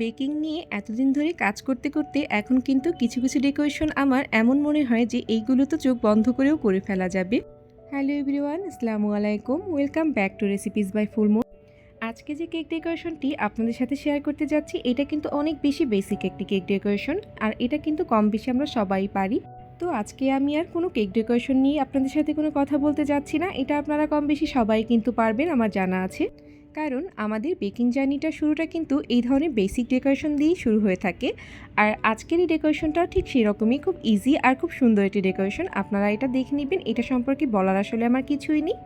Baking নিয়ে এতদিন ধরে কাজ করতে করতে এখন কিন্তু কিছু কিছু ডেকোরেশন আমার এমন মনে হয় যে এইগুলো তো চোখ বন্ধ করেও করে ফেলা যাবে। হ্যালো এভরিওয়ান, আসসালামু আলাইকুম। Welcome back to recipes by Phulmo. আজকে যে কেক ডেকোরেশনটি আপনাদের সাথে শেয়ার করতে যাচ্ছি, এটা কিন্তু অনেক বেশি বেসিক একটি কেক ডেকোরেশন, আর এটা কিন্তু কম বেশি আমরা সবাই পারি। তো আজকে আমি আর কোনো কেক ডেকোরেশন নিয়ে আপনাদের সাথে কোনো কথা বলতে যাচ্ছি না, এটা আপনারা কম বেশি সবাই কিন্তু পারবেন, আমার জানা আছে। কারণ আমাদের বেকিং জার্নিটা শুরুটা কিন্তু এই ধরনের বেসিক ডেকোরেশন দিয়েই শুরু হয়ে থাকে। আর আজকের এই ডেকোরেশনটাও ঠিক সেরকমই খুব ইজি আর খুব সুন্দর একটি ডেকোরেশন আপনারা এটা দেখে নেবেন, এটা সম্পর্কে বলার আসলে আমার কিছুই নেই।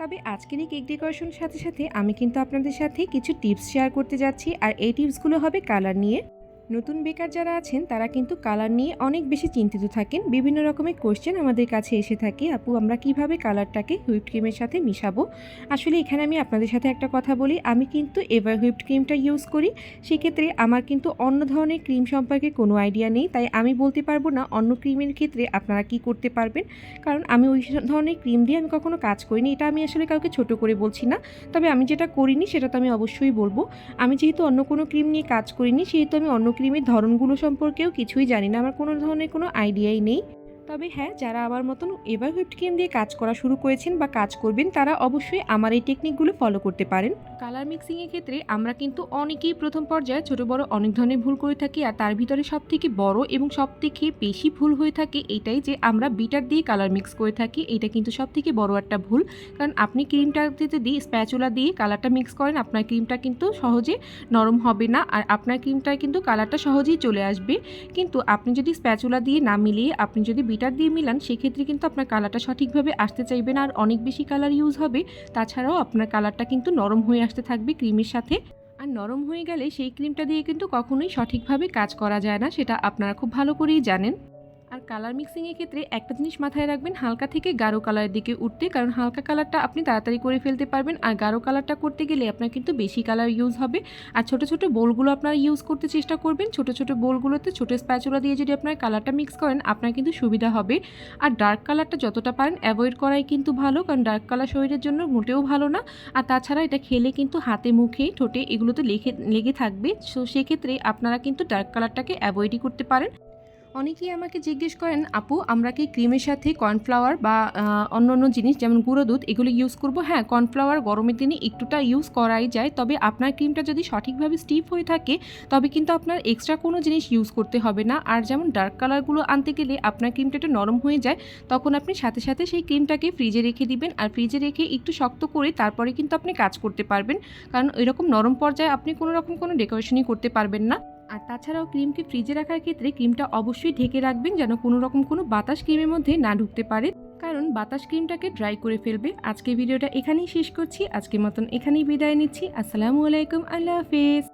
তবে আজকের এই কেক ডেকোরেশনের সাথে সাথে আমি কিন্তু আপনাদের সাথে কিছু টিপস শেয়ার করতে যাচ্ছি। আর এই টিপসগুলো হবে কালার নিয়ে। নতুন বেকার যারা আছেন, তারা কিন্তু কালার নিয়ে অনেক বেশি চিন্তিত থাকেন। বিভিন্ন রকমের কোশ্চেন আমাদের কাছে এসে থাকে, আপু, আমরা কীভাবে কালারটাকে হুইপ ক্রিমের সাথে মিশাবো? আসলে এখানে আমি আপনাদের সাথে একটা কথা বলি, আমি কিন্তু এভার হুইপড ক্রিমটা ইউজ করি। সেক্ষেত্রে আমার কিন্তু অন্য ধরনের ক্রিম সম্পর্কে কোনো আইডিয়া নেই, তাই আমি বলতে পারব না অন্য ক্রিমের ক্ষেত্রে আপনারা কি করতে পারবেন। কারণ আমি ওই ধরনের ক্রিম দিয়ে আমি কখনো কাজ করিনি, এটা আমি আসলে কাউকে ছোট করে বলছি না। তবে আমি যেটা করিনি, সেটা তো আমি অবশ্যই বলব। আমি যেহেতু অন্য কোনো ক্রিম নিয়ে কাজ করিনি, সেহেতু আমি অন্য ক্রিমের ধরনগুলো সম্পর্কেও কিছুই জানি না। আমার কোনো ধরনের কোনো আইডিয়াই নেই। তবে হ্যাঁ যারা আমার মতন এবার হুইপড ক্রিম দিয়ে কাজ করা শুরু করেছেন বা কাজ করবেন, তারা অবশ্যই আমার এই টেকনিকগুলো ফলো করতে পারেন। কালার মিক্সিংয়ের ক্ষেত্রে আমরা কিন্তু অনেকেই প্রথম পর্যায়ে ছোট, বড় অনেক ধরনের ভুল করে থাকি আর তার ভিতরে সব থেকে বড় এবং সব থেকে বেশি ভুল হয়ে থাকে এটাই যে আমরা বিটার দিয়ে কালার মিক্স করে থাকি, এটা কিন্তু সব থেকে বড় একটা ভুল। কারণ আপনি ক্রিমটা যদি স্প্যাচুলা দিয়ে কালারটা মিক্স করেন, আপনার ক্রিমটা কিন্তু সহজে নরম হবে না আর আপনার ক্রিমটায় কিন্তু কালারটা সহজেই চলে আসবে। কিন্তু আপনি যদি স্প্যাচুলা দিয়ে না মিলিয়ে আপনি যদি বিটার দিয়ে মিলান, সেক্ষেত্রে কিন্তু আপনার কালারটা সঠিকভাবে আসতে চাইবে না। আর অনেক বেশি কালার ইউজ হবে, তাছাড়াও আপনার কালারটা কিন্তু নরম হয়ে আসতে থাকবে ক্রিমের সাথে। আর নরম হয়ে গেলে সেই ক্রিমটা দিয়ে কিন্তু কখনোই সঠিকভাবে কাজ করা যায় না, সেটা আপনারা খুব ভালো করেই জানেন। কালার মিক্সিংয়ের ক্ষেত্রে একটা জিনিস মাথায় রাখবেন, হালকা থেকে গাঢ় কালারের দিকে উঠতে, কারণ হালকা কালারটা আপনি তাড়াতাড়ি করে ফেলতে পারবেন। আর গাঢ় কালারটা করতে গেলে আপনার কিন্তু বেশি কালার ইউজ হবে। আর ছোট ছোট বোলগুলো আপনারা ইউজ করতে চেষ্টা করবেন। ছোট ছোট বোলগুলোতে ছোট স্প্যাচুলা দিয়ে যদি আপনার কালারটা মিক্স করেন, আপনার কিন্তু সুবিধা হবে। আর ডার্ক কালারটা যতটা পারেন অ্যাভয়েড করাই কিন্তু ভালো, কারণ ডার্ক কালার শরীরের জন্য মোটেও ভালো না। আর তাছাড়া এটা খেলে কিন্তু হাতে, মুখে, ঠোঁটে এগুলোতে লেগে লেগে থাকবে। সো সেক্ষেত্রে আপনারা কিন্তু ডার্ক কালারটাকে অ্যাভয়েডই করতে পারেন। অনেকেই আমাকে জিজ্ঞেস করেন, আপু, আমরা কি ক্রিমের সাথে কর্নফ্লাওয়ার বা অন্য অন্য জিনিস যেমন গুঁড়ো দুধ, এগুলো ইউজ করব? হ্যাঁ কর্নফ্লাওয়ার গরমের দিনে একটুটা ইউজ করাই যায়। তবে আপনার ক্রিমটা যদি সঠিকভাবে স্টিফ হয়ে থাকে, তবে কিন্তু আপনার এক্সট্রা কোনো জিনিস ইউজ করতে হবে না। আর যেমন ডার্ক কালারগুলো আনতে গেলে আপনার ক্রিমটা একটু নরম হয়ে যায়, তখন আপনি সাথে সাথে সেই ক্রিমটাকে ফ্রিজে রেখে দিবেন। আর ফ্রিজে রেখে একটু শক্ত করে তারপরে কিন্তু আপনি কাজ করতে পারবেন। কারণ এরকম নরম পর্যায়ে আপনি কোনো রকম কোনো ডেকোরেশনই করতে পারবেন না। আর তাছাড়াও ক্রিমকে ফ্রিজে রাখার ক্ষেত্রে ক্রিমটা অবশ্যই ঢেকে রাখবেন যেন কোনো রকম কোনো বাতাস ক্রিমের মধ্যে না ঢুকতে পারে। কারণ বাতাস ক্রিমটাকে ড্রাই করে ফেলবে। আজকে ভিডিওটা এখানেই শেষ করছি। আজকের মতন এখানেই বিদায় নিচ্ছি। আসসালামু আলাইকুম। আল্লাহ হাফেজ।